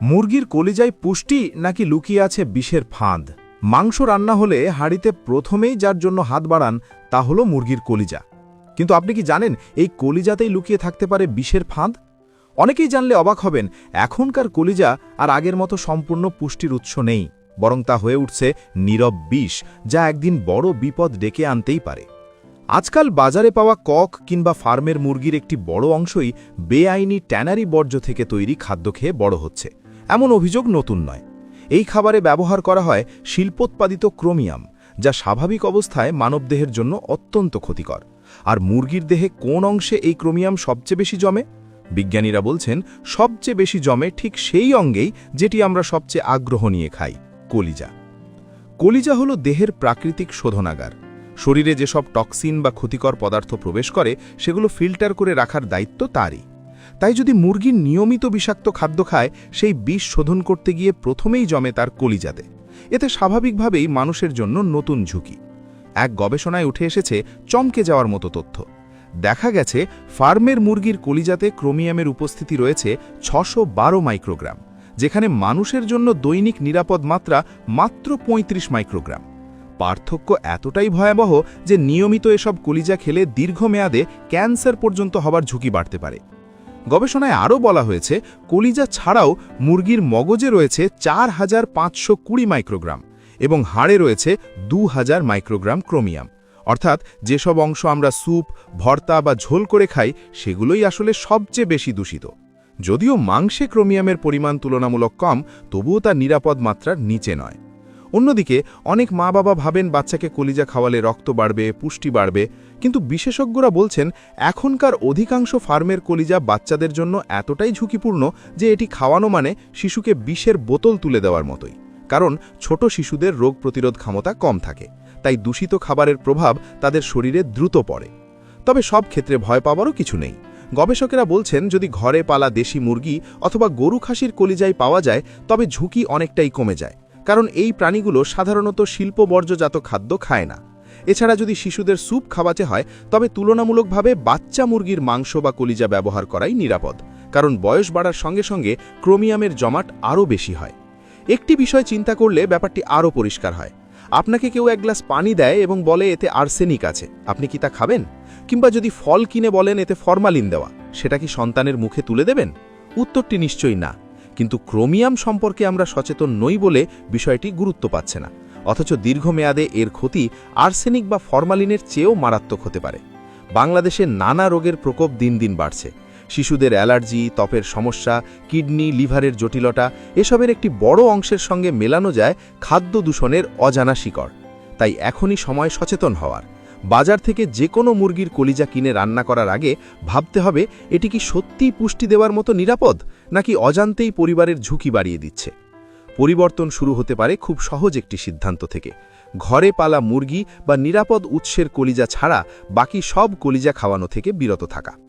মুরগির কলিজায় পুষ্টি নাকি লুকিয়ে আছে বিষের ফাঁদ? মাংস রান্না হলে হাঁড়িতে প্রথমেই যার জন্য হাত বাড়ান, তা হলো মুরগির কলিজা। কিন্তু আপনি কি জানেন এই কলিজাতেই লুকিয়ে থাকতে পারে বিষের ফাঁদ? অনেকেই জানলে অবাক হবেন, এখনকার কলিজা আর আগের মতো সম্পূর্ণ পুষ্টির উৎস নেই, বরং তা হয়ে উঠছে নীরব বিষ, যা একদিন বড় বিপদ ডেকে আনতেই পারে। আজকাল বাজারে পাওয়া কক কিংবা ফার্মের মুরগির একটি বড় অংশই বেআইনি ট্যানারি বর্জ্য থেকে তৈরি খাদ্য খেয়ে বড় হচ্ছে। এমন অভিযোগ নতুন নয়। এই খাবারে ব্যবহার করা হয় শিল্পোৎপাদিত ক্রোমিয়াম, যা স্বাভাবিক অবস্থায় মানবদেহের জন্য অত্যন্ত ক্ষতিকর। আর মুরগির দেহে কোন অংশে এই ক্রোমিয়াম সবচেয়ে বেশি জমে? বিজ্ঞানীরা বলছেন, সবচেয়ে বেশি জমে ঠিক সেই অঙ্গেই যেটি আমরা সবচেয়ে আগ্রহ নিয়ে খাই, কলিজা। কলিজা হলো দেহের প্রাকৃতিক শোধনাগার। শরীরে যেসব টক্সিন বা ক্ষতিকর পদার্থ প্রবেশ করে, সেগুলো ফিল্টার করে রাখার দায়িত্ব তারই। তাই যদি মুরগির নিয়মিত বিষাক্ত খাদ্য খায়, সেই বিষ শোধন করতে গিয়ে প্রথমেই জমে তার কলিজাতে। এতে স্বাভাবিকভাবেই মানুষের জন্য নতুন ঝুঁকি। এক গবেষণায় উঠে এসেছে চমকে যাওয়ার মতো তথ্য। দেখা গেছে, ফার্মের মুরগির কলিজাতে ক্রোমিয়ামের উপস্থিতি রয়েছে ছশো মাইক্রোগ্রাম, যেখানে মানুষের জন্য দৈনিক নিরাপদ মাত্রা মাত্র ৩৫ মাইক্রোগ্রাম। পার্থক্য এতটাই ভয়াবহ যে নিয়মিত এসব কলিজা খেলে দীর্ঘমেয়াদে ক্যান্সার পর্যন্ত হবার ঝুঁকি বাড়তে পারে। গবেষণায় আরও বলা হয়েছে, কলিজা ছাড়াও মুরগির মগজে রয়েছে চার হাজার পাঁচশো কুড়ি মাইক্রোগ্রাম এবং হাড়ে রয়েছে দু হাজার মাইক্রোগ্রাম ক্রোমিয়াম। অর্থাৎ যেসব অংশ আমরা স্যুপ, ভর্তা বা ঝোল করে খাই, সেগুলোই আসলে সবচেয়ে বেশি দূষিত। যদিও মাংসে ক্রোমিয়ামের পরিমাণ তুলনামূলক কম, তবুও তা নিরাপদ মাত্রার নিচে নয়। অন্যদিকে, অনেক মা বাবা ভাবেন বাচ্চাকে কলিজা খাওয়ালে রক্ত বাড়বে, পুষ্টি বাড়বে, কিন্তু বিশেষজ্ঞরা বলছেন, এখনকার অধিকাংশ ফার্মের কলিজা বাচ্চাদের জন্য এতটাই ঝুঁকিপূর্ণ যে এটি খাওয়ানো মানে শিশুকে বিষের বোতল তুলে দেওয়ার মতোই। কারণ ছোট শিশুদের রোগ প্রতিরোধ ক্ষমতা কম থাকে, তাই দূষিত খাবারের প্রভাব তাদের শরীরে দ্রুত পড়ে। তবে সব ক্ষেত্রে ভয় পাওয়ারও কিছু নেই। গবেষকেরা বলছেন, যদি ঘরে পালা দেশি মুরগি অথবা গরু খাসির কলিজায় পাওয়া যায়, তবে ঝুঁকি অনেকটাই কমে যায়। কারণ এই প্রাণীগুলো সাধারণত শিল্প বর্জ্যজাত খাদ্য খায় না। এছাড়া যদি শিশুদের স্যুপ খাওয়াতে হয়, তবে তুলনামূলকভাবে বাচ্চা মুরগির মাংস বা কলিজা ব্যবহার করাই নিরাপদ, কারণ বয়স বাড়ার সঙ্গে সঙ্গে ক্রোমিয়ামের জমাট আরও বেশি হয়। একটি বিষয় চিন্তা করলে ব্যাপারটি আরও পরিষ্কার হয়। আপনাকে কেউ এক গ্লাস পানি দেয় এবং বলে এতে আর্সেনিক আছে, আপনি কি তা খাবেন? কিংবা যদি ফল কিনে বলেন এতে ফরমালিন দেওয়া, সেটা কি সন্তানের মুখে তুলে দেবেন? উত্তরটি নিশ্চয়ই না। কিন্তু ক্রোমিয়াম সম্পর্কে আমরা সচেতন নই বলে বিষয়টি গুরুত্ব পাচ্ছে না। অথচ দীর্ঘমেয়াদে এর ক্ষতি আর্সেনিক বা ফরমালিনের চেয়েও মারাত্মক হতে পারে। বাংলাদেশে নানা রোগের প্রকোপ দিন দিন বাড়ছে। শিশুদের অ্যালার্জি, ত্বপের সমস্যা, কিডনি, লিভারের জটিলতা এসবের একটি বড় অংশের সঙ্গে মেলানো যায় খাদ্য দূষণের অজানা শিকড়। তাই এখনই সময় সচেতন হওয়ার। বাজার থেকে যে কোনো মুরগির কলিজা কিনে রান্না করার আগে ভাবতে হবে, এটি কি সত্যিই পুষ্টি দেওয়ার মতো নিরাপদ? নাকি অজান্তেই পরিবারের ঝুঁকি বাড়িয়ে দিচ্ছে। পরিবর্তন শুরু হতে পারে খুব সহজ একটি সিদ্ধান্ত থেকে। ঘরে পালা মুরগি বা নিরাপদ উৎসের কলিজা ছাড়া বাকি সব কলিজা খাওয়ানো থেকে বিরত থাকা।